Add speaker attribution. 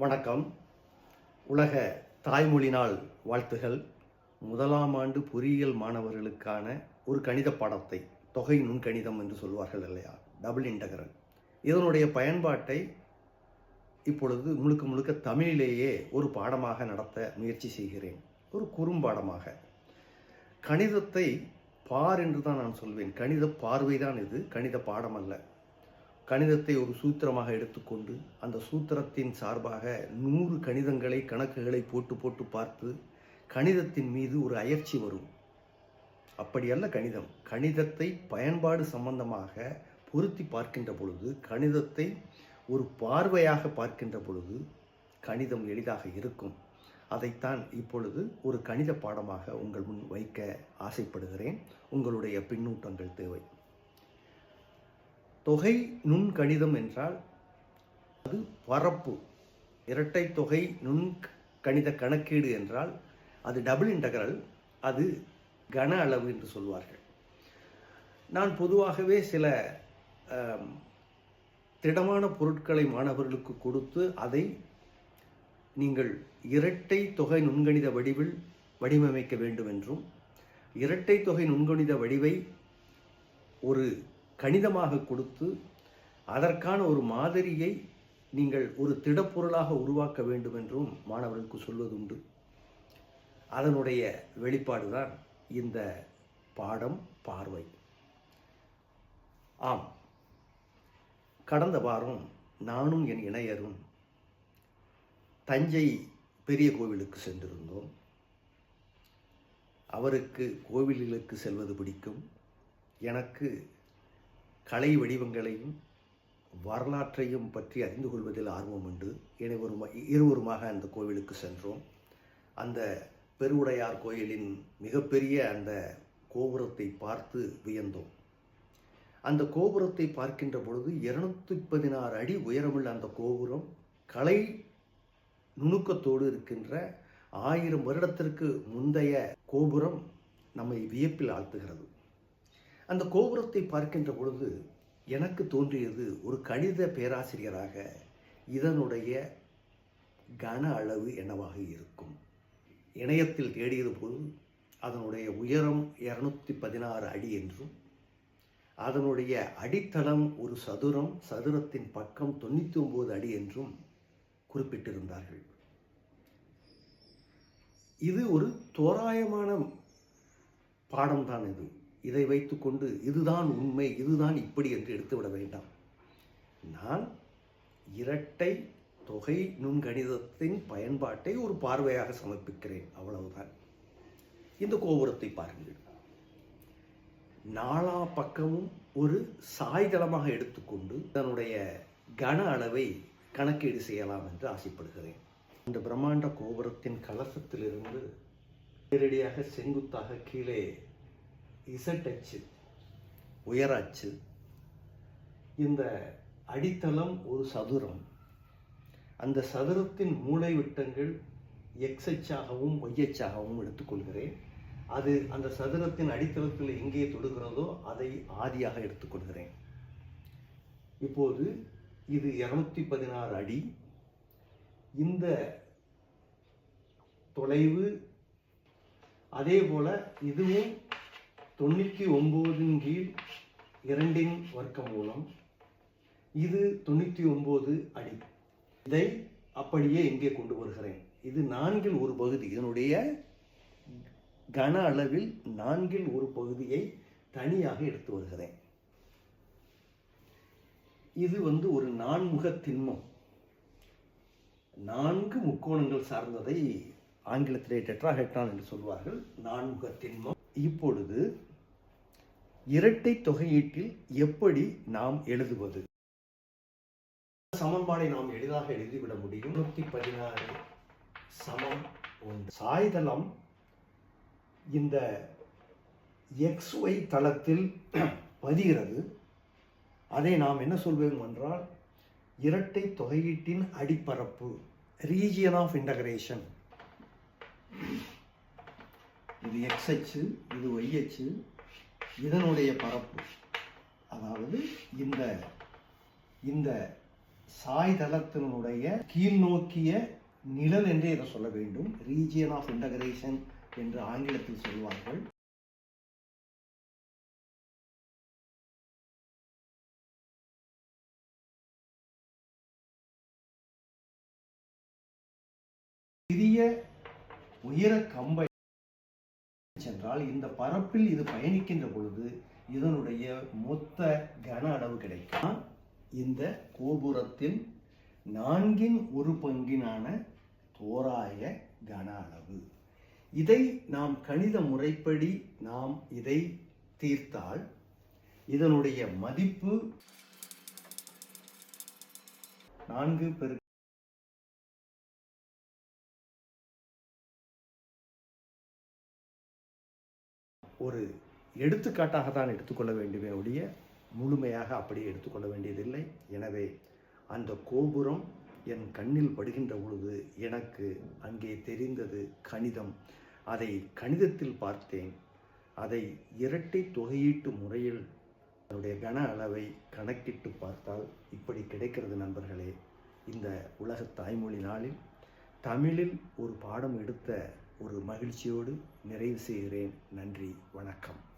Speaker 1: வணக்கம். உலக தாய்மொழி நாள் வாழ்த்துகள். முதலாம் ஆண்டு பொறியியல் மாணவர்களுக்கான ஒரு கணித பாடத்தை தொகை நுண்கணிதம் என்று சொல்வார்கள் இல்லையா? டபுள் இன்டகரல் இதனுடைய பயன்பாட்டை இப்பொழுது முழுக்க முழுக்க தமிழிலேயே ஒரு பாடமாக நடத்த முயற்சி செய்கிறேன். ஒரு குறும்பாடமாக கணிதத்தை பார் என்று தான் நான் சொல்வேன். கணித பார்வை தான் இது. கணித பாடம் அல்ல. கணிதத்தை ஒரு சூத்திரமாக எடுத்துக்கொண்டு அந்த சூத்திரத்தின் சார்பாக நூறு கணிதங்களை கணக்குகளை போட்டு போட்டு பார்த்து கணிதத்தின் மீது ஒரு அயற்சி வரும். அப்படியல்ல கணிதம். கணிதத்தை பயன்பாடு சம்பந்தமாக பொருத்தி பார்க்கின்ற பொழுது கணிதத்தை ஒரு பார்வையாக பார்க்கின்ற பொழுது கணிதம் எளிதாக இருக்கும். அதைத்தான் இப்பொழுது ஒரு கணித பாடமாக உங்கள் முன் வைக்க ஆசைப்படுகிறேன். உங்களுடைய பின்னூட்டங்கள் தேவை. தொகை நுண்கணிதம் என்றால் அது பரப்பு. இரட்டை தொகை நுண் கணித கணக்கீடு என்றால் அது டபுள் இன்டகரல் அது கன அளவு என்று சொல்வார்கள். நான் பொதுவாகவே சில திடமான பொருட்களை மாணவர்களுக்கு கொடுத்து அதை நீங்கள் இரட்டை தொகை நுண்கணித வடிவில் வடிவமைக்க வேண்டும் என்றும் இரட்டை தொகை நுண்கணித வடிவை ஒரு கணிதமாக கொடுத்து அதற்கான ஒரு மாதிரியை நீங்கள் ஒரு திடப்பொருளாக உருவாக்க வேண்டும் என்றும் மாணவர்களுக்கு சொல்வதுண்டு. அதனுடைய வெளிப்பாடுதான் இந்த பாடம் பார்வை. ஆம். கடந்த வாரம் நானும் என் இணையரும் தஞ்சை பெரிய கோவிலுக்கு சென்றிருந்தோம். அவருக்கு கோவில்களுக்கு செல்வது பிடிக்கும். எனக்கு கலை வடிவங்களையும் வரலாற்றையும் பற்றி அறிந்து கொள்வதில் ஆர்வம் உண்டு. இருவரும் இருவருமாக அந்த கோவிலுக்கு சென்றோம். அந்த பெருவுடையார் கோயிலின் மிகப்பெரிய அந்த கோபுரத்தை பார்த்து வியந்தோம். அந்த கோபுரத்தை பார்க்கின்ற பொழுது இருநூத்தி பதினாறு அடி உயரமுள்ள அந்த கோபுரம் கலை நுணுக்கத்தோடு இருக்கின்ற ஆயிரம் வருடத்திற்கு முந்தைய கோபுரம் நம்மை வியப்பில் ஆழ்த்துகிறது. அந்த கோபுரத்தை பார்க்கின்ற பொழுது எனக்கு தோன்றியது ஒரு கணித பேராசிரியராக இதனுடைய கன அளவு என்னவாக இருக்கும். இணையத்தில் தேடியது போது அதனுடைய உயரம் இரநூத்தி பதினாறு அடி என்றும் அதனுடைய அடித்தளம் ஒரு சதுரம் சதுரத்தின் பக்கம் தொண்ணூற்றி ஒம்பது அடி என்றும் குறிப்பிட்டிருந்தார்கள். இது ஒரு தோராயமான பாடம்தான் இது. இதை வைத்துக்கொண்டு இதுதான் உண்மை இதுதான் இப்படி என்று எடுத்துவிட வேண்டாம். நான் இரட்டை தொகை நுண்கணிதத்தின் பயன்பாட்டை ஒரு பார்வையாக சமர்ப்பிக்கிறேன். அவ்வளவுதான். இந்த கோபுரத்தை பாருங்கள். நாலா பக்கமும் ஒரு சாய்தளமாக எடுத்துக்கொண்டு தன்னுடைய கன அளவை கணக்கீடு செய்யலாம் என்று ஆசைப்படுகிறேன். இந்த பிரம்மாண்ட கோபுரத்தின் கலசத்திலிருந்து நேரடியாக செங்குத்தாக கீழே இசட்டச்சு. உயராச்சு. இந்த அடித்தளம் ஒரு சதுரம். அந்த சதுரத்தின் மூளை விட்டங்கள் எக்ஸ் அச்சாகவும் ஒய் அச்சாகவும் எடுத்துக்கொள்கிறேன். அது அந்த சதுரத்தின் அடித்தளத்தில் எங்கே தொடுகிறதோ அதை ஆதியாக எடுத்துக்கொள்கிறேன். இப்போது இது இருநூத்தி பதினாறு அடி. இந்த தொலைவு அதே போல இதுவும் தொண்ணூற்றி ஒம்போதின் கீழ் இரண்டின் வர்க்க மூலம் இது தொண்ணூற்றி ஒம்பது அடி. இதை அப்படியே இங்கே கொண்டு வருகிறேன். இது நான்கில் ஒரு பகுதி. இதனுடைய கன அளவில் நான்கில் ஒரு பகுதியை தனியாக எடுத்து வருகிறேன். இது வந்து ஒரு நான்முக திண்மம். நான்கு முக்கோணங்கள் சார்ந்ததை ஆங்கிலத்திலே டெட்ராஹெட்ரான் என்று சொல்வார்கள். நான்முக திண்மம். இப்பொழுது இரட்டை தொகையீட்டில் எப்படி நாம் எழுதுவது? சமன்பாடை நாம் எளிதாக எழுதிவிட முடியும். நூற்றி பதினாறு சமம் ஒன்று. சாய்தளம் இந்த எக்ஸ்ஒய் தளத்தில் பதிகிறது. அதை நாம் என்ன சொல்வோம் என்றால் இரட்டை தொகையீட்டின் அடிப்பரப்பு ரீஜியன் ஆஃப் இன்டகிரேஷன் இது எக்ஸ் அச்சு இது ஒய் அச்சு இதனுடைய பரப்பு. அதாவது இந்த இந்த சாய்தளத்தினுடைய கீழ்நோக்கிய நிழல் என்றே இதை சொல்ல வேண்டும். ரீஜியன் ஆஃப் இன்டகிரேஷன் என்று ஆங்கிலத்தில் சொல்வார்கள். சிறிய உயர கம்பை என்றால் இந்த பரப்பில் இது பயணிக்கின்ற பொழுது இதனுடைய மொத்த கன அளவு கிடைக்கும். இந்த கோபுரத்தின் நான்கின் ஒரு பங்கினான தோராய கன அளவு. இதை நாம் கணித முறைப்படி நாம் இதை தீர்த்தால் இதனுடைய மதிப்பு நான்கு பெரு ஒரு எடுத்துக்காட்டாக தான் எடுத்துக்கொள்ள வேண்டுமே ஒழிய முழுமையாக அப்படியே எடுத்துக்கொள்ள வேண்டியதில்லை. எனவே அந்த கோபுரம் என் கண்ணில் படுகின்ற பொழுது எனக்கு அங்கே தெரிந்தது கணிதம். அதை கணிதத்தில் பார்த்தேன். அதை இரட்டை தொகையீட்டு முறையில் அதனுடைய கன அளவை கணக்கிட்டு பார்த்தால் இப்படி கிடைக்கிறது நண்பர்களே. இந்த உலக தாய்மொழி நாளில் தமிழில் ஒரு பாடம் எடுத்த ஒரு மகிழ்ச்சியோடு நிறைவு செய்கிறேன். நன்றி வணக்கம்.